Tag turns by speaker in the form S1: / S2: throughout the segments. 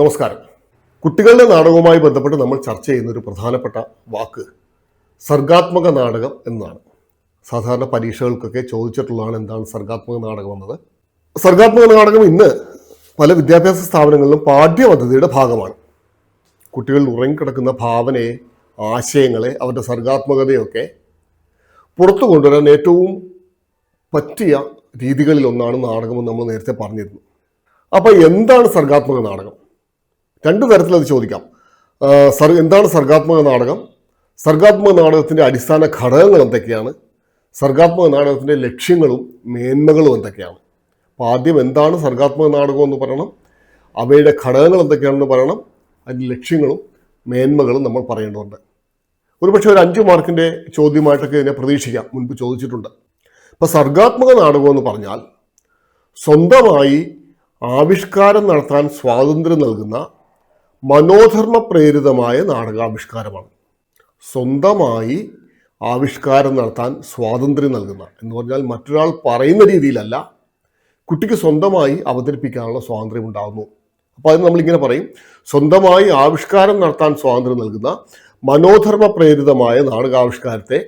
S1: നമസ്കാരം. കുട്ടികളുടെ നാടകവുമായി ബന്ധപ്പെട്ട് നമ്മൾ ചർച്ച ചെയ്യുന്ന ഒരു പ്രധാനപ്പെട്ട വാക്ക് സർഗാത്മക നാടകം എന്നാണ്. സാധാരണ പരീക്ഷകൾക്കൊക്കെ ചോദിച്ചിട്ടുള്ളതാണ് എന്താണ് സർഗാത്മക നാടകം എന്നത്. സർഗാത്മക നാടകം ഇന്ന് പല വിദ്യാഭ്യാസ സ്ഥാപനങ്ങളിലും പാഠ്യപദ്ധതിയുടെ ഭാഗമാണ്. കുട്ടികളിൽ ഉറങ്ങിക്കിടക്കുന്ന ഭാവനയെ ആശയങ്ങളെ അവരുടെ സർഗാത്മകതയൊക്കെ പുറത്തു കൊണ്ടുവരാൻ ഏറ്റവും പറ്റിയ രീതികളിലൊന്നാണ് നാടകമെന്ന് നമ്മൾ നേരത്തെ പറഞ്ഞിരുന്നു. അപ്പോൾ എന്താണ് സർഗാത്മക നാടകം? രണ്ട് തരത്തിൽ അത് ചോദിക്കാം. സർ എന്താണ് സർഗാത്മക നാടകം? സർഗാത്മക നാടകത്തിന്റെ അടിസ്ഥാന ഘടകങ്ങൾ എന്തൊക്കെയാണ്? സർഗാത്മക നാടകത്തിന്റെ ലക്ഷ്യങ്ങളും മേന്മകളും എന്തൊക്കെയാണ്? അപ്പോൾ ആദ്യം എന്താണ് സർഗാത്മക നാടകം എന്ന് പറയണം. അവയുടെ ഘടകങ്ങൾ എന്തൊക്കെയാണെന്ന് പറയണം. അതിന്റെ ലക്ഷ്യങ്ങളും മേന്മകളും നമ്മൾ പറയേണ്ടതുണ്ട്. ഒരുപക്ഷെ ഒരു അഞ്ച് മാർക്കിന്റെ ചോദ്യമായിട്ടൊക്കെ ഇതിനെ പ്രതീക്ഷിക്കാം. മുൻപ് ചോദിച്ചിട്ടുണ്ട്. അപ്പോൾ സർഗാത്മക നാടകം എന്ന് പറഞ്ഞാൽ സ്വന്തമായി ആവിഷ്കാരം നടത്താൻ സ്വാതന്ത്ര്യം നൽകുന്ന മനോധർമ്മ പ്രേരിതമായ നാടകാവിഷ്കാരമാണ്. സ്വന്തമായി ആവിഷ്കാരം നടത്താൻ സ്വാതന്ത്ര്യം നൽകുന്ന എന്ന് പറഞ്ഞാൽ മറ്റൊരാൾ പറയുന്ന രീതിയിലല്ല കുട്ടിക്ക് സ്വന്തമായി അവതരിപ്പിക്കാനുള്ള സ്വാതന്ത്ര്യം ഉണ്ടാകുന്നു അപ്പോൾ അത് നമ്മളിങ്ങനെ പറയും സ്വന്തമായി ആവിഷ്കാരം നടത്താൻ സ്വാതന്ത്ര്യം നൽകുന്ന മനോധർമ്മ പ്രേരിതമായ നാടകാവിഷ്കാരത്തെ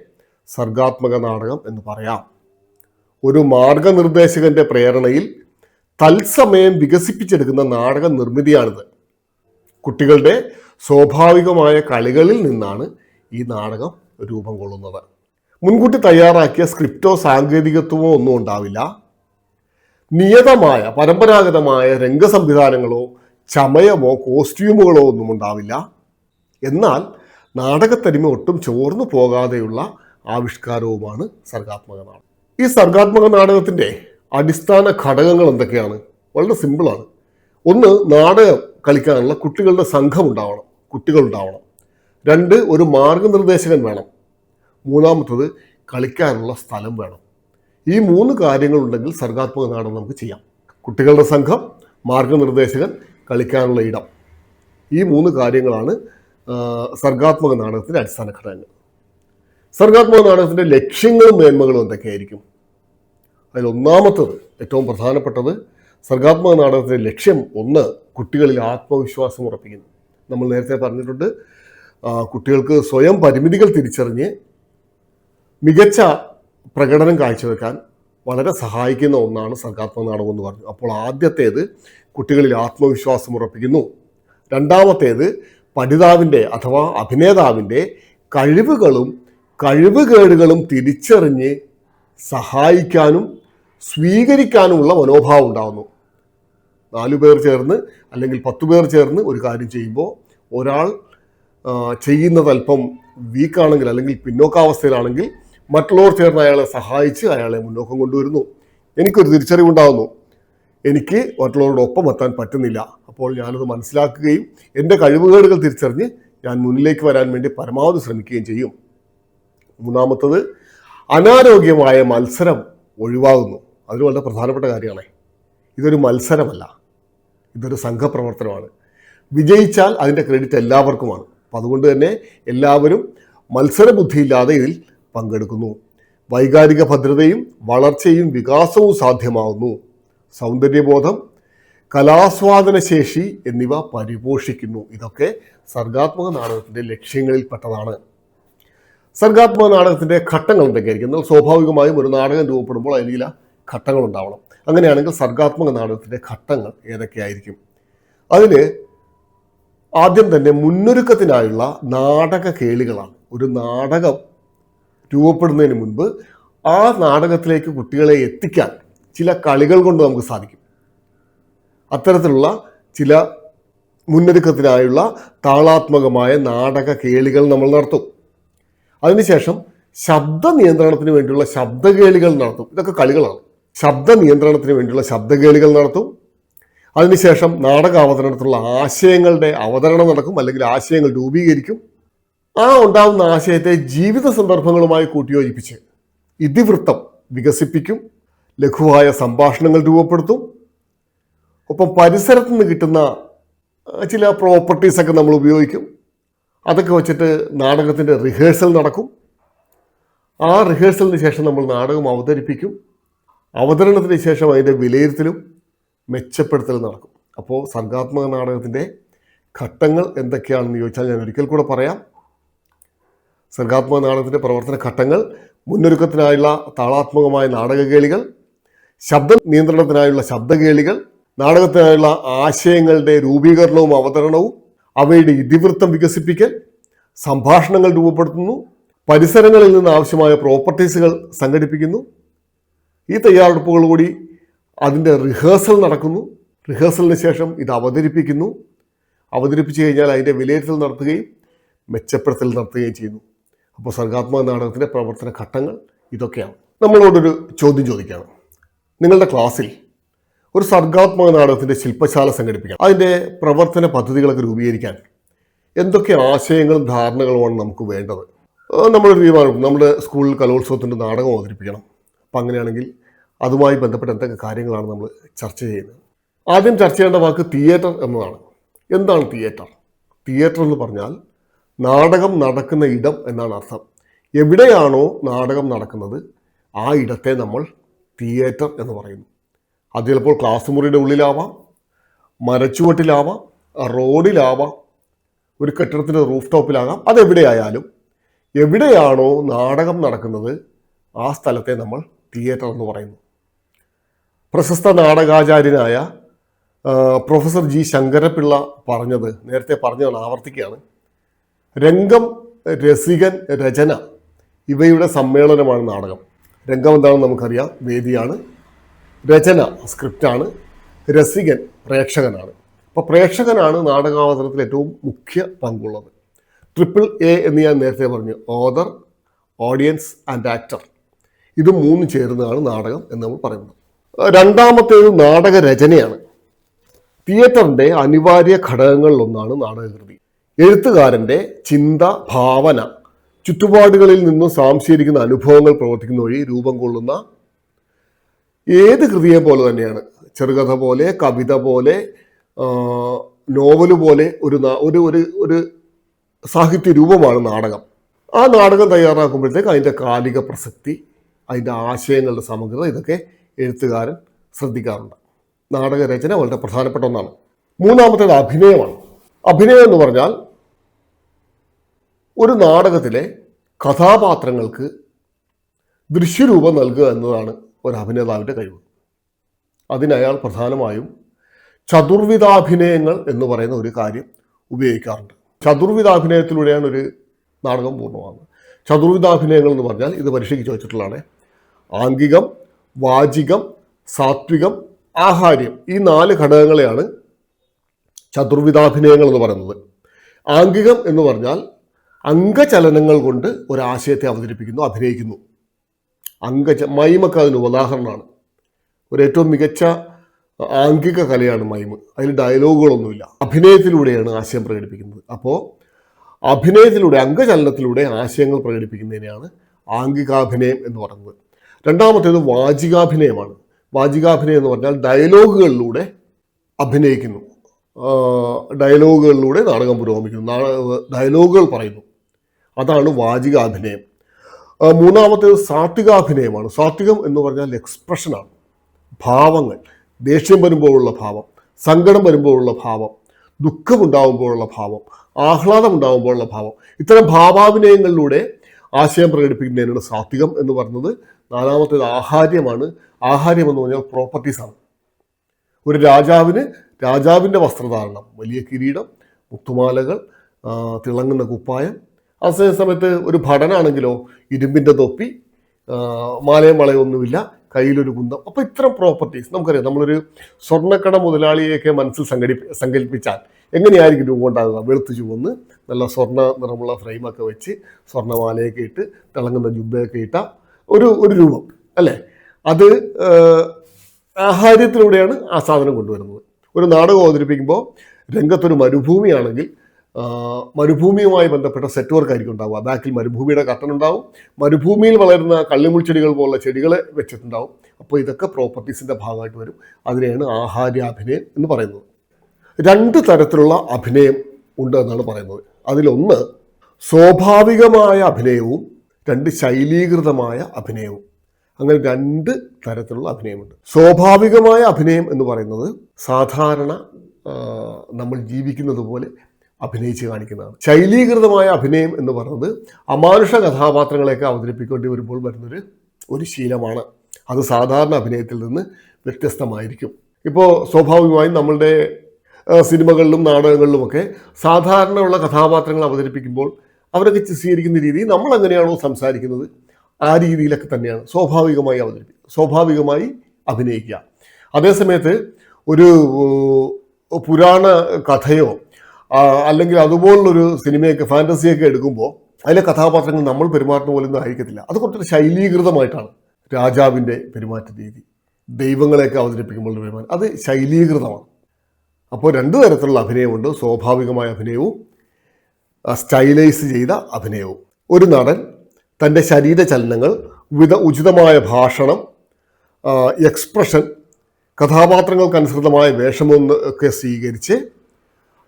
S1: സർഗാത്മക നാടകം എന്ന് പറയാം. ഒരു മാർഗനിർദ്ദേശകന്റെ പ്രേരണയിൽ തത്സമയം വികസിപ്പിച്ചെടുക്കുന്ന നാടക നിർമ്മിതിയാണിത് കുട്ടികളുടെ സ്വാഭാവികമായ കളികളിൽ നിന്നാണ് ഈ നാടകം രൂപം കൊള്ളുന്നത്. മുൻകൂട്ടി തയ്യാറാക്കിയ സ്ക്രിപ്റ്റോ സാങ്കേതികത്വമോ ഒന്നും ഉണ്ടാവില്ല. നിയതമായ പരമ്പരാഗതമായ രംഗസംവിധാനങ്ങളോ ചമയമോ കോസ്റ്റ്യൂമുകളോ ഒന്നും ഉണ്ടാവില്ല. എന്നാൽ നാടകത്തനിമ ഒട്ടും ചോർന്നു പോകാതെയുള്ള ആവിഷ്കാരവുമാണ് സർഗാത്മക നാടകം. ഈ സർഗാത്മക നാടകത്തിന്റെ അടിസ്ഥാന ഘടകങ്ങൾ എന്തൊക്കെയാണ്? വളരെ സിമ്പിളാണ് ഒന്ന് നാടകം. കളിക്കാനുള്ള കുട്ടികളുടെ സംഘം ഉണ്ടാവണം കുട്ടികൾ ഉണ്ടാവണം. രണ്ട് ഒരു മാർഗനിർദ്ദേശകൻ വേണം. മൂന്നാമത്തത് കളിക്കാനുള്ള സ്ഥലം വേണം. ഈ മൂന്ന് കാര്യങ്ങളുണ്ടെങ്കിൽ സർഗാത്മക നാടകം നമുക്ക് ചെയ്യാം. കുട്ടികളുടെ സംഘം മാർഗനിർദ്ദേശകൻ കളിക്കാനുള്ള ഇടം. ഈ മൂന്ന് കാര്യങ്ങളാണ് സർഗാത്മക നാടകത്തിന്റെ അടിസ്ഥാന ഘടകങ്ങൾ. സർഗാത്മക നാടകത്തിന്റെ ലക്ഷ്യങ്ങളും മേന്മകളും എന്തൊക്കെയായിരിക്കും? അതിൽ ഒന്നാമത്തത് ഏറ്റവും പ്രധാനപ്പെട്ടത് സർഗാത്മക നാടകത്തിന്റെ ലക്ഷ്യം ഒന്ന് കുട്ടികളിൽ ആത്മവിശ്വാസം ഉറപ്പിക്കുന്നു. നമ്മൾ നേരത്തെ പറഞ്ഞിട്ടുണ്ട് കുട്ടികൾക്ക് സ്വയം പരിമിതികൾ തിരിച്ചറിഞ്ഞ് മികച്ച പ്രകടനം കാഴ്ചവെക്കാൻ വളരെ സഹായിക്കുന്ന ഒന്നാണ് സർഗാത്മക നാടകം എന്ന് പറഞ്ഞു. അപ്പോൾ ആദ്യത്തേത് കുട്ടികളിൽ ആത്മവിശ്വാസം ഉറപ്പിക്കുന്നു. രണ്ടാമത്തേത് പഠിതാവിന്റെ അഥവാ അഭിനേതാവിന്റെ കഴിവുകളും കഴിവുകേടുകളും തിരിച്ചറിഞ്ഞ് സഹായിക്കാനും സ്വീകരിക്കാനുമുള്ള മനോഭാവം ഉണ്ടാകുന്നു നാലു പേർ ചേർന്ന് അല്ലെങ്കിൽ പത്തു പേർ ചേർന്ന് ഒരു കാര്യം ചെയ്യുമ്പോൾ ഒരാൾ ചെയ്യുന്നതല്പം വീക്കാണെങ്കിൽ അല്ലെങ്കിൽ പിന്നോക്കാവസ്ഥയിലാണെങ്കിൽ മറ്റുള്ളവർ ചേർന്ന് അയാളെ സഹായിച്ച് അയാളെ മുന്നോക്കം കൊണ്ടുവരുന്നു. എനിക്കൊരു തിരിച്ചറിവുണ്ടാകുന്നു എനിക്ക് മറ്റുള്ളവരോടൊപ്പം എത്താൻ പറ്റുന്നില്ല. അപ്പോൾ ഞാനത് മനസ്സിലാക്കുകയും എന്റെ കഴിവുകേടുകൾ തിരിച്ചറിഞ്ഞ് ഞാൻ മുന്നിലേക്ക് വരാൻ വേണ്ടി പരമാവധി ശ്രമിക്കുകയും ചെയ്യും. മൂന്നാമത്തത് അനാരോഗ്യമായ മത്സരം ഒഴിവാകുന്നു. അതൊരു വളരെ പ്രധാനപ്പെട്ട കാര്യമാണ്. ഇതൊരു മത്സരമല്ല. ഇതൊരു സംഘപ്രവർത്തനമാണ്. വിജയിച്ചാൽ അതിന്റെ ക്രെഡിറ്റ് എല്ലാവർക്കുമാണ്. അപ്പം അതുകൊണ്ട് തന്നെ എല്ലാവരും മത്സരബുദ്ധിയില്ലാതെ ഇതിൽ പങ്കെടുക്കുന്നു. വൈകാരിക ഭദ്രതയും വളർച്ചയും വികാസവും സാധ്യമാകുന്നു. സൗന്ദര്യബോധം കലാസ്വാദന ശേഷി എന്നിവ പരിപോഷിക്കുന്നു. ഇതൊക്കെ സർഗാത്മക നാടകത്തിന്റെ ലക്ഷ്യങ്ങളിൽപ്പെട്ടതാണ് സർഗാത്മക നാടകത്തിന്റെ ഘട്ടങ്ങൾ എന്തൊക്കെയായിരിക്കും എന്നാൽ സ്വാഭാവികമായും ഒരു നാടകം രൂപപ്പെടുമ്പോൾ അതിൽ ഘട്ടങ്ങൾ ഉണ്ടാവണം അങ്ങനെയാണെങ്കിൽ സർഗാത്മക നാടകത്തിന്റെ ഘട്ടങ്ങൾ ഏതൊക്കെയായിരിക്കും? അതിൽ ആദ്യം തന്നെ മുന്നൊരുക്കത്തിനായുള്ള നാടക കേളികളാണ്. ഒരു നാടകം രൂപപ്പെടുന്നതിന് മുൻപ് ആ നാടകത്തിലേക്ക് കുട്ടികളെ എത്തിക്കാൻ ചില കളികൾ കൊണ്ട് നമുക്ക് സാധിക്കും. അത്തരത്തിലുള്ള ചില മുന്നൊരുക്കത്തിനായുള്ള താളാത്മകമായ നാടക കേളികൾ നമ്മൾ നടത്തും. അതിനുശേഷം ശബ്ദ നിയന്ത്രണത്തിന് വേണ്ടിയുള്ള ശബ്ദകേളികൾ നടത്തും. ഇതൊക്കെ കളികളാണ്. ശബ്ദ നിയന്ത്രണത്തിന് വേണ്ടിയുള്ള ശബ്ദകേളികൾ നടത്തും. അതിനുശേഷം നാടക അവതരണത്തിലുള്ള ആശയങ്ങളുടെ അവതരണം നടക്കും അല്ലെങ്കിൽ ആശയങ്ങൾ രൂപീകരിക്കും. ആ ഉണ്ടാകുന്ന ആശയത്തെ ജീവിത സന്ദർഭങ്ങളുമായി കൂട്ടിയോജിപ്പിച്ച് ഇതിവൃത്തം വികസിപ്പിക്കും ലഘുവായ സംഭാഷണങ്ങൾ രൂപപ്പെടുത്തും. ഒപ്പം പരിസരത്ത് നിന്ന് കിട്ടുന്ന ചില പ്രോപ്പർട്ടീസൊക്കെ നമ്മൾ ഉപയോഗിക്കും. അതൊക്കെ വെച്ചിട്ട് നാടകത്തിന്റെ റിഹേഴ്സൽ നടക്കും. ആ റിഹേഴ്സലിന് ശേഷം നമ്മൾ നാടകം അവതരിപ്പിക്കും. അവതരണത്തിന് ശേഷം അതിന്റെ വിലയിരുത്തലും മെച്ചപ്പെടുത്തലും നടക്കും. അപ്പോൾ സർഗാത്മക നാടകത്തിന്റെ ഘട്ടങ്ങൾ എന്തൊക്കെയാണെന്ന് ചോദിച്ചാൽ ഞാൻ ഒരിക്കൽ കൂടെ പറയാം. സർഗാത്മക നാടകത്തിന്റെ പ്രവർത്തന ഘട്ടങ്ങൾ മുന്നൊരുക്കത്തിനായുള്ള താളാത്മകമായ നാടകകേളികൾ ശബ്ദ നിയന്ത്രണത്തിനായുള്ള ശബ്ദകേളികൾ നാടകത്തിനായുള്ള ആശയങ്ങളുടെ രൂപീകരണവും അവതരണവും അവയുടെ ഇതിവൃത്തം വികസിപ്പിക്കൽ സംഭാഷണങ്ങൾ രൂപപ്പെടുത്തുന്നു പരിസരങ്ങളിൽ നിന്ന് ആവശ്യമായ പ്രോപ്പർട്ടീസുകൾ സംഘടിപ്പിക്കുന്നു ഈ തയ്യാറെടുപ്പുകൾ കൂടി അതിന്റെ റിഹേഴ്സൽ നടക്കുന്നു. റിഹേഴ്സലിന് ശേഷം ഇത് അവതരിപ്പിക്കുന്നു. അവതരിപ്പിച്ചു കഴിഞ്ഞാൽ അതിന്റെ വിലയിരുത്തൽ നടത്തുകയും മെച്ചപ്പെടുത്തൽ നടത്തുകയും ചെയ്യുന്നു. അപ്പോൾ സർഗാത്മക നാടകത്തിന്റെ പ്രവർത്തന ഘട്ടങ്ങൾ ഇതൊക്കെയാണ്. നമ്മളോടൊരു ചോദ്യം ചോദിക്കുകയാണ്. നിങ്ങളുടെ ക്ലാസ്സിൽ ഒരു സർഗാത്മക നാടകത്തിന്റെ ശില്പശാല സംഘടിപ്പിക്കാം. അതിന്റെ പ്രവർത്തന പദ്ധതികളൊക്കെ രൂപീകരിക്കാൻ എന്തൊക്കെ ആശയങ്ങളും ധാരണകളുമാണ് നമുക്ക് വേണ്ടത്? നമ്മളൊരു തീരുമാനം നമ്മുടെ സ്കൂളിൽ കലോത്സവത്തിന്റെ നാടകം അവതരിപ്പിക്കണം. അപ്പം അങ്ങനെയാണെങ്കിൽ അതുമായി ബന്ധപ്പെട്ട എന്തൊക്കെ കാര്യങ്ങളാണ് നമ്മൾ ചർച്ച ചെയ്യുന്നത്? ആദ്യം ചർച്ച ചെയ്യേണ്ട വാക്ക് തിയേറ്റർ എന്നതാണ്. എന്താണ് തിയേറ്റർ തിയേറ്റർ എന്ന് പറഞ്ഞാൽ നാടകം നടക്കുന്ന ഇടം എന്നാണ് അർത്ഥം. എവിടെയാണോ നാടകം നടക്കുന്നത് ആ ഇടത്തെ നമ്മൾ തിയേറ്റർ എന്ന് പറയുന്നു. അത് ചിലപ്പോൾ ക്ലാസ് മുറിയുടെ ഉള്ളിലാവാം മരച്ചുവട്ടിലാവാം റോഡിലാവാം ഒരു കെട്ടിടത്തിന്റെ റൂഫ് ടോപ്പിലാകാം അതെവിടെയായാലും എവിടെയാണോ നാടകം നടക്കുന്നത് ആ സ്ഥലത്തെ നമ്മൾ തിയേറ്റർ എന്ന് പറയുന്നു. പ്രശസ്ത നാടകാചാര്യനായ പ്രൊഫസർ ജി ശങ്കരപിള്ള പറഞ്ഞത് നേരത്തെ പറഞ്ഞതാണ് ആവർത്തിക്കുകയാണ്. രംഗം രസികൻ രചന ഇവയുടെ സമ്മേളനമാണ് നാടകം. രംഗം എന്താണെന്ന് നമുക്കറിയാം. വേദിയാണ്. രചന സ്ക്രിപ്റ്റാണ്. രസികൻ പ്രേക്ഷകനാണ്. അപ്പോൾ പ്രേക്ഷകനാണ് നാടകാവതരണത്തിൽ ഏറ്റവും മുഖ്യ പങ്കുള്ളത്. ട്രിപ്പിൾ എ എന്ന് ഞാൻ നേരത്തെ പറഞ്ഞു. Other audience and actor. ഇത് മൂന്ന് ചേരുന്നതാണ് നാടകം എന്ന് നമ്മൾ പറയുന്നത്. രണ്ടാമത്തേത് നാടക രചനയാണ് തിയേറ്ററിന്റെ അനിവാര്യ ഘടകങ്ങളിലൊന്നാണ് നാടകകൃതി. എഴുത്തുകാരന്റെ ചിന്ത ഭാവന ചുറ്റുപാടുകളിൽ നിന്നും സാംശീകരിക്കുന്ന അനുഭവങ്ങൾ പ്രവർത്തിക്കുന്ന വഴി രൂപം കൊള്ളുന്ന ഏത് കൃതിയെ പോലെ തന്നെയാണ്? ചെറുകഥ പോലെ കവിത പോലെ നോവൽ പോലെ ഒരു ഒരു ഒരു സാഹിത്യ രൂപമാണ് നാടകം. ആ നാടകം തയ്യാറാക്കുമ്പോഴത്തേക്ക് അതിന്റെ കാലിക പ്രസക്തി അതിന്റെ ആശയങ്ങളുടെ സമഗ്രത ഇതൊക്കെ എഴുത്തുകാരൻ ശ്രദ്ധിക്കാറുണ്ട്. നാടകരചന വളരെ പ്രധാനപ്പെട്ട ഒന്നാണ്. മൂന്നാമത്തേത് അഭിനയമാണ്. അഭിനയം എന്ന് പറഞ്ഞാൽ ഒരു നാടകത്തിലെ കഥാപാത്രങ്ങൾക്ക് ദൃശ്യരൂപം നൽകുക എന്നതാണ് ഒരു അഭിനേതാവിന്റെ കഴിവ്. അതിനയാൾ പ്രധാനമായും ചതുർവിധാഭിനയങ്ങൾ എന്ന് പറയുന്ന ഒരു കാര്യം ഉപയോഗിക്കാറുണ്ട്. ചതുർവിധാഭിനയത്തിലൂടെയാണ് ഒരു നാടകം പൂർണമാകുന്നത്. ചതുർവിധാഭിനയങ്ങൾ എന്ന് പറഞ്ഞാൽ ഇത് പരീക്ഷയ്ക്ക് ചോദിച്ചിട്ടുള്ളതാണ് ആംഗികം വാചികം സാത്വികം ആഹാര്യം ഈ നാല് ഘടകങ്ങളെയാണ് ചതുർവിധാഭിനയങ്ങൾ എന്ന് പറയുന്നത്. ആംഗികം എന്ന് പറഞ്ഞാൽ അംഗചലനങ്ങൾ കൊണ്ട് ഒരാശയത്തെ അവതരിപ്പിക്കുന്നു അഭിനയിക്കുന്നു. അംഗച മൈമൊക്കെ അതിന് ഉദാഹരണമാണ്. ഒരു ഏറ്റവും മികച്ച ആംഗിക കലയാണ് മൈമ്. അതിൽ ഡയലോഗുകളൊന്നുമില്ല. അഭിനയത്തിലൂടെയാണ് ആശയം പ്രകടിപ്പിക്കുന്നത്. അപ്പോൾ അഭിനയത്തിലൂടെ അംഗചലനത്തിലൂടെ ആശയങ്ങൾ പ്രകടിപ്പിക്കുന്നതിനെയാണ് ആംഗികാഭിനയം എന്ന് പറയുന്നത്. രണ്ടാമത്തേത് വാചികാഭിനയമാണ്. വാചികാഭിനയം എന്ന് പറഞ്ഞാൽ ഡയലോഗുകളിലൂടെ അഭിനയിക്കുന്നു. ഡയലോഗുകളിലൂടെ നാടകം പുരോഗമിക്കുന്നു. ഡയലോഗുകൾ പറയുന്നു. അതാണ് വാചികാഭിനയം. മൂന്നാമത്തേത് സാത്വികാഭിനയമാണ്. സാത്വികം എന്ന് പറഞ്ഞാൽ എക്സ്പ്രഷനാണ്. ഭാവങ്ങൾ ദേഷ്യം വരുമ്പോഴുള്ള ഭാവം സങ്കടം വരുമ്പോഴുള്ള ഭാവം ദുഃഖമുണ്ടാകുമ്പോഴുള്ള ഭാവം ആഹ്ലാദം ഉണ്ടാകുമ്പോഴുള്ള ഭാവം. ഇത്തരം ഭാവാഭിനയങ്ങളിലൂടെ ആശയം പ്രകടിപ്പിക്കുന്നതിനാണ് സാത്വികം എന്ന് പറയുന്നത് നാലാമത്തേത് ആഹാര്യമാണ്. ആഹാര്യം എന്ന് പറഞ്ഞാൽ പ്രോപ്പർട്ടീസാണ് ഒരു രാജാവിന് രാജാവിന്റെ വസ്ത്രധാരണം വലിയ കിരീടം മുത്തുമാലകൾ തിളങ്ങുന്ന കുപ്പായം. അതേ സമയത്ത് ഒരു ഭടനാണെങ്കിലോ ഇരുമ്പിന്റെ തൊപ്പി മാലയും വളയൊന്നുമില്ല കയ്യിലൊരു കുന്തം. അപ്പോൾ ഇത്തരം പ്രോപ്പർട്ടീസ് നമുക്കറിയാം. നമ്മളൊരു സ്വർണക്കട മുതലാളിയെയൊക്കെ മനസ്സിൽ സംഘടി സങ്കല്പിച്ചാൽ എങ്ങനെയായിരിക്കും രൂപം ഉണ്ടാകുക വെളുത്ത് ചുവന്ന് നല്ല സ്വർണ നിറമുള്ള ഫ്രെയിമൊക്കെ വെച്ച് സ്വർണമാലയൊക്കെ ഇട്ട് തിളങ്ങുന്ന ജുബയൊക്കെ ഇട്ട ഒരു ഒരു രൂപം അല്ലേ? അത് ആഹാര്യത്തിലൂടെയാണ് ആ സാധനം കൊണ്ടുവരുന്നത്. ഒരു നാടകം അവതരിപ്പിക്കുമ്പോൾ രംഗത്തൊരു മരുഭൂമിയാണെങ്കിൽ മരുഭൂമിയുമായി ബന്ധപ്പെട്ട സെറ്റ് വർക്ക് ആയിരിക്കും ഉണ്ടാവുക. ബാക്കിൽ മരുഭൂമിയുടെ കട്ടൺ ഉണ്ടാവും. മരുഭൂമിയിൽ വളരുന്ന കള്ളിമുൾ ചെടികൾ പോലുള്ള ചെടികളെ വെച്ചിട്ടുണ്ടാവും. അപ്പോൾ ഇതൊക്കെ പ്രോപ്പർട്ടീസിന്റെ ഭാഗമായിട്ട് വരും. അതിനെയാണ് ആഹാര്യാഭിനയം എന്ന് പറയുന്നത്. രണ്ട് തരത്തിലുള്ള അഭിനയം ഉണ്ട് എന്നാണ് പറയുന്നത്. അതിലൊന്ന് സ്വാഭാവികമായ അഭിനയവും രണ്ട് ശൈലീകൃതമായ അഭിനയവും. അങ്ങനെ രണ്ട് തരത്തിലുള്ള അഭിനയമുണ്ട്. സ്വാഭാവികമായ അഭിനയം എന്ന് പറയുന്നത് സാധാരണ നമ്മൾ ജീവിക്കുന്നത് പോലെ അഭിനയിച്ച് കാണിക്കുന്നതാണ്. ശൈലീകൃതമായ അഭിനയം എന്ന് പറയുന്നത് അമാനുഷ കഥാപാത്രങ്ങളെയൊക്കെ അവതരിപ്പിക്കേണ്ടി വരുമ്പോൾ വരുന്നൊരു ഒരു ശീലമാണ്. അത് സാധാരണ അഭിനയത്തിൽ നിന്ന് വ്യത്യസ്തമായിരിക്കും. ഇപ്പോൾ സ്വാഭാവികമായും നമ്മളുടെ സിനിമകളിലും നാടകങ്ങളിലുമൊക്കെ സാധാരണയുള്ള കഥാപാത്രങ്ങൾ അവതരിപ്പിക്കുമ്പോൾ അവരൊക്കെ സ്വീകരിക്കുന്ന രീതി നമ്മൾ എങ്ങനെയാണോ സംസാരിക്കുന്നത് ആ രീതിയിലൊക്കെ തന്നെയാണ് സ്വാഭാവികമായി അവതരിപ്പിക്കുക സ്വാഭാവികമായി അഭിനയിക്കുക. അതേസമയത്ത് ഒരു പുരാണ കഥയോ അല്ലെങ്കിൽ അതുപോലുള്ളൊരു സിനിമയൊക്കെ ഫാന്റസിയൊക്കെ എടുക്കുമ്പോൾ അതിലെ കഥാപാത്രങ്ങൾ നമ്മൾ പെരുമാറുന്ന പോലെ ഒന്നും ആയിരിക്കത്തില്ല. അത് കുറച്ചൊരു ശൈലീകൃതമായിട്ടാണ് രാജാവിന്റെ പെരുമാറ്റ രീതി. ദൈവങ്ങളെയൊക്കെ അവതരിപ്പിക്കുമ്പോൾ പെരുമാറ്റം. അത് ശൈലീകൃതമാണ്. അപ്പോൾ രണ്ടു തരത്തിലുള്ള അഭിനയമുണ്ട്. സ്വാഭാവികമായ അഭിനയവും സ്റ്റൈലൈസ് ചെയ്ത അഭിനയവും. ഒരു നടൻ തന്റെ ശരീരചലനങ്ങൾ വിധ ഉചിതമായ ഭാഷണം എക്സ്പ്രഷൻ കഥാപാത്രങ്ങൾക്കനുസൃതമായ ഒക്കെ സ്വീകരിച്ച്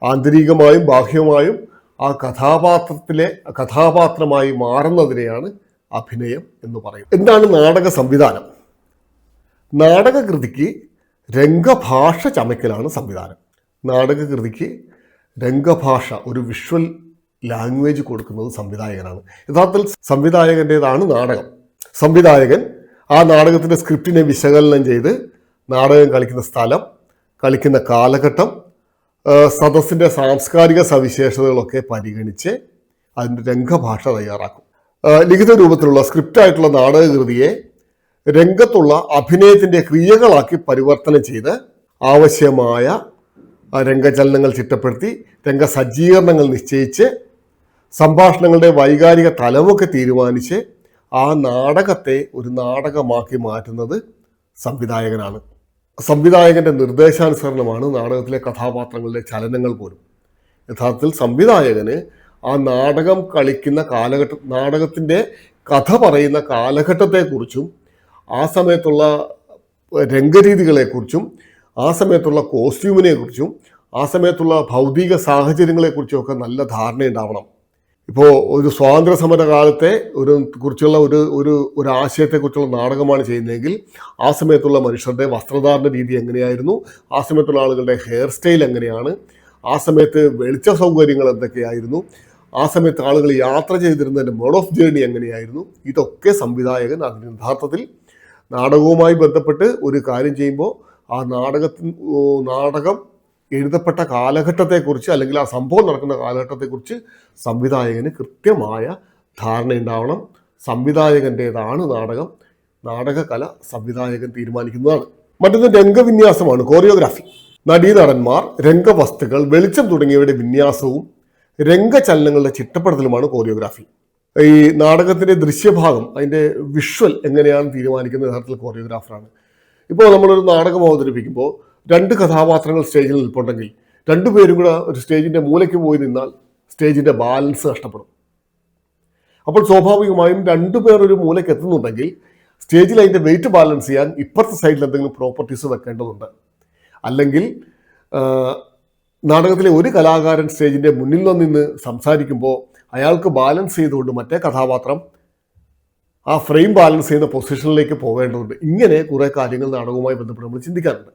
S1: ആന്തരികമായും ബാഹ്യമായും ആ കഥാപാത്രത്തിലെ കഥാപാത്രമായി മാറുന്നതിനെയാണ് അഭിനയം എന്ന് പറയുന്നത്. എന്താണ് നാടക സംവിധാനം? നാടകകൃതിക്ക് രംഗഭാഷ ചമയ്ക്കലാണ് സംവിധാനം. നാടകകൃതിക്ക് രംഗഭാഷ ഒരു വിഷ്വൽ ലാംഗ്വേജ് കൊടുക്കുന്നത് സംവിധായകനാണ്. യഥാർത്ഥത്തിൽ സംവിധായകന്റേതാണ് നാടകം. സംവിധായകൻ ആ നാടകത്തിന്റെ സ്ക്രിപ്റ്റിനെ വിശകലനം ചെയ്ത് നാടകം കളിക്കുന്ന സ്ഥലം കളിക്കുന്ന കാലഘട്ടം സദസ്സിന്റെ സാംസ്കാരിക സവിശേഷതകളൊക്കെ പരിഗണിച്ച് അതിന്റെ രംഗഭാഷ തയ്യാറാക്കും. ലിഖിത രൂപത്തിലുള്ള സ്ക്രിപ്റ്റായിട്ടുള്ള നാടകകൃതിയെ രംഗത്തുള്ള അഭിനയത്തിന്റെ ക്രിയകളാക്കി പരിവർത്തനം ചെയ്ത് ആവശ്യമായ രംഗചലനങ്ങൾ ചിട്ടപ്പെടുത്തി രംഗസജ്ജീകരണങ്ങൾ നിശ്ചയിച്ച് സംഭാഷണങ്ങളുടെ വൈകാരിക തലമൊക്കെ തീരുമാനിച്ച് ആ നാടകത്തെ ഒരു നാടകമാക്കി മാറ്റുന്നത് സംവിധായകനാണ്. സംവിധായകന്റെ നിർദ്ദേശാനുസരണമാണ് നാടകത്തിലെ കഥാപാത്രങ്ങളുടെ ചലനങ്ങൾ പോലും. യഥാർത്ഥത്തിൽ സംവിധായകന് ആ നാടകം കളിക്കുന്ന കാലഘട്ട നാടകത്തിന്റെ കഥ പറയുന്ന കാലഘട്ടത്തെക്കുറിച്ചും ആ സമയത്തുള്ള രംഗരീതികളെക്കുറിച്ചും ആ സമയത്തുള്ള കോസ്റ്റ്യൂമിനെ കുറിച്ചും ആ സമയത്തുള്ള ഭൗതിക സാഹചര്യങ്ങളെക്കുറിച്ചും ഒക്കെ നല്ല ധാരണയുണ്ടാവണം. ഇപ്പോൾ ഒരു സ്വാതന്ത്ര്യ സമര കാലത്തെ ഒരു കുറിച്ചുള്ള ഒരു ഒരു ഒരു ആശയത്തെക്കുറിച്ചുള്ള നാടകമാണ് ചെയ്യുന്നതെങ്കിൽ ആ സമയത്തുള്ള മനുഷ്യരുടെ വസ്ത്രധാരണ രീതി എങ്ങനെയായിരുന്നു? ആ സമയത്തുള്ള ആളുകളുടെ ഹെയർ സ്റ്റൈൽ എങ്ങനെയാണ്? ആ സമയത്ത് വെളിച്ച സൗകര്യങ്ങൾ എന്തൊക്കെയായിരുന്നു? ആ സമയത്ത് ആളുകൾ യാത്ര ചെയ്തിരുന്നതിന്റെ മോഡ് ഓഫ് ജേർണി എങ്ങനെയായിരുന്നു? ഇതൊക്കെ സംവിധായകൻ അതിന് യഥാർത്ഥത്തിൽ നാടകവുമായി ബന്ധപ്പെട്ട് ഒരു കാര്യം ചെയ്യുമ്പോൾ ആ നാടകത്തിൻ നാടകം എഴുതപ്പെട്ട കാലഘട്ടത്തെക്കുറിച്ച് അല്ലെങ്കിൽ ആ സംഭവം നടക്കുന്ന കാലഘട്ടത്തെക്കുറിച്ച് സംവിധായകന് കൃത്യമായ ധാരണയുണ്ടാവണം. സംവിധായകന്റേതാണ് നാടകം. നാടകകല സംവിധായകൻ തീരുമാനിക്കുന്നതാണ്. മറ്റൊന്ന് രംഗവിന്യാസമാണ് കോറിയോഗ്രാഫി. നടീനടന്മാർ രംഗവസ്തുക്കൾ വെളിച്ചം തുടങ്ങിയവയുടെ വിന്യാസവും രംഗചലനങ്ങളുടെ ചിട്ടപ്പെടുത്തലുമാണ് കോറിയോഗ്രാഫി. ഈ നാടകത്തിന്റെ ദൃശ്യഭാഗം അതിന്റെ വിഷ്വൽ എങ്ങനെയാണ് തീരുമാനിക്കുന്നത് യഥാർത്ഥത്തിൽ കോറിയോഗ്രാഫറാണ്. ഇപ്പോൾ നമ്മളൊരു നാടകം അവതരിപ്പിക്കുമ്പോൾ രണ്ട് കഥാപാത്രങ്ങൾ സ്റ്റേജിൽ നിൽപ്പുണ്ടെങ്കിൽ രണ്ടുപേരും കൂടെ ഒരു സ്റ്റേജിന്റെ മൂലയ്ക്ക് പോയി നിന്നാൽ സ്റ്റേജിന്റെ ബാലൻസ് നഷ്ടപ്പെടും. അപ്പോൾ സ്വാഭാവികമായും രണ്ടുപേർ ഒരു മൂലയ്ക്ക് എത്തുന്നുണ്ടെങ്കിൽ സ്റ്റേജിൽ അതിന്റെ വെയിറ്റ് ബാലൻസ് ചെയ്യാൻ ഇപ്പുറത്തെ സൈഡിൽ എന്തെങ്കിലും പ്രോപ്പർട്ടീസ് വെക്കേണ്ടതുണ്ട്. അല്ലെങ്കിൽ നാടകത്തിലെ ഒരു കലാകാരൻ സ്റ്റേജിന്റെ മുന്നിൽ നിന്ന് സംസാരിക്കുമ്പോൾ അയാൾക്ക് ബാലൻസ് ചെയ്തുകൊണ്ട് മറ്റേ കഥാപാത്രം ആ ഫ്രെയിം ബാലൻസ് ചെയ്യുന്ന പൊസിഷനിലേക്ക് പോകേണ്ടതുണ്ട്. ഇങ്ങനെ കുറേ കാര്യങ്ങൾ നാടകവുമായി ബന്ധപ്പെട്ട് നമ്മൾ ചിന്തിക്കാറുണ്ട്.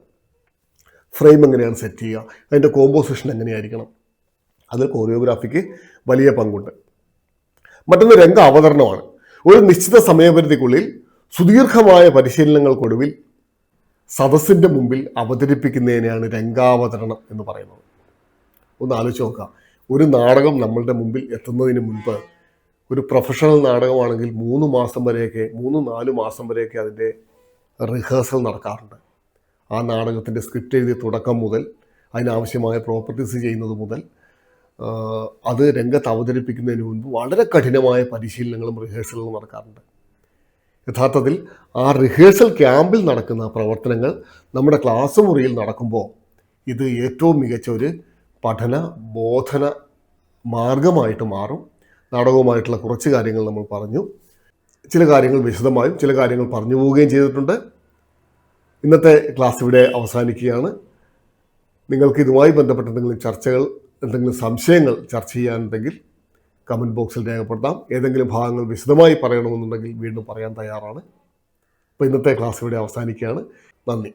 S1: ഫ്രെയിം എങ്ങനെയാണ് സെറ്റ് ചെയ്യുക? അതിന്റെ കോമ്പോസിഷൻ എങ്ങനെയായിരിക്കണം? അതിൽ കോറിയോഗ്രാഫിക്ക് വലിയ പങ്കുണ്ട്. മറ്റൊന്ന് രംഗ അവതരണമാണ്. ഒരു നിശ്ചിത സമയപരിധിക്കുള്ളിൽ സുദീർഘമായ പരിശീലനങ്ങൾക്കൊടുവിൽ സദസ്സിന്റെ മുമ്പിൽ അവതരിപ്പിക്കുന്നതിനെയാണ് രംഗാവതരണം എന്ന് പറയുന്നത്. ഒന്ന് ആലോചിച്ച് നോക്കുക. ഒരു നാടകം നമ്മളുടെ മുമ്പിൽ എത്തുന്നതിന് മുൻപ് ഒരു പ്രൊഫഷണൽ നാടകമാണെങ്കിൽ മൂന്ന് മാസം വരെയൊക്കെ മൂന്ന് നാല് മാസം വരെയൊക്കെ അതിന്റെ റിഹേഴ്സൽ നടക്കാറുണ്ട്. ആ നാടകത്തിന്റെ സ്ക്രിപ്റ്റ് എഴുതിയ തുടക്കം മുതൽ അതിനാവശ്യമായ പ്രോപ്പർട്ടീസ് ചെയ്യുന്നത് മുതൽ അത് രംഗത്ത് അവതരിപ്പിക്കുന്നതിന് മുൻപ് വളരെ കഠിനമായ പരിശീലനങ്ങളും റിഹേഴ്സലുകളും നടക്കാറുണ്ട്. യഥാർത്ഥത്തിൽ ആ റിഹേഴ്സൽ ക്യാമ്പിൽ നടക്കുന്ന പ്രവർത്തനങ്ങൾ നമ്മുടെ ക്ലാസ് മുറിയിൽ നടക്കുമ്പോൾ ഇത് ഏറ്റവും മികച്ച ഒരു പഠന ബോധന മാർഗമായിട്ട് മാറും. നാടകവുമായിട്ടുള്ള കുറച്ച് കാര്യങ്ങൾ നമ്മൾ പറഞ്ഞു. ചില കാര്യങ്ങൾ വിശദമായും ചില കാര്യങ്ങൾ പറഞ്ഞു പോവുകയും ചെയ്തിട്ടുണ്ട്. ഇന്നത്തെ ക്ലാസ് ഇവിടെ അവസാനിക്കുകയാണ്. നിങ്ങൾക്ക് ഇതുമായി ബന്ധപ്പെട്ട എന്തെങ്കിലും ചർച്ചകൾ എന്തെങ്കിലും സംശയങ്ങൾ ചർച്ച ചെയ്യാനുണ്ടെങ്കിൽ കമന്റ് ബോക്സിൽ രേഖപ്പെടുത്താം. ഏതെങ്കിലും ഭാഗങ്ങൾ വിശദമായി പറയണമെന്നുണ്ടെങ്കിൽ വീണ്ടും പറയാൻ തയ്യാറാണ്. അപ്പോൾ ഇന്നത്തെ ക്ലാസ് ഇവിടെ അവസാനിക്കുകയാണ്. നന്ദി.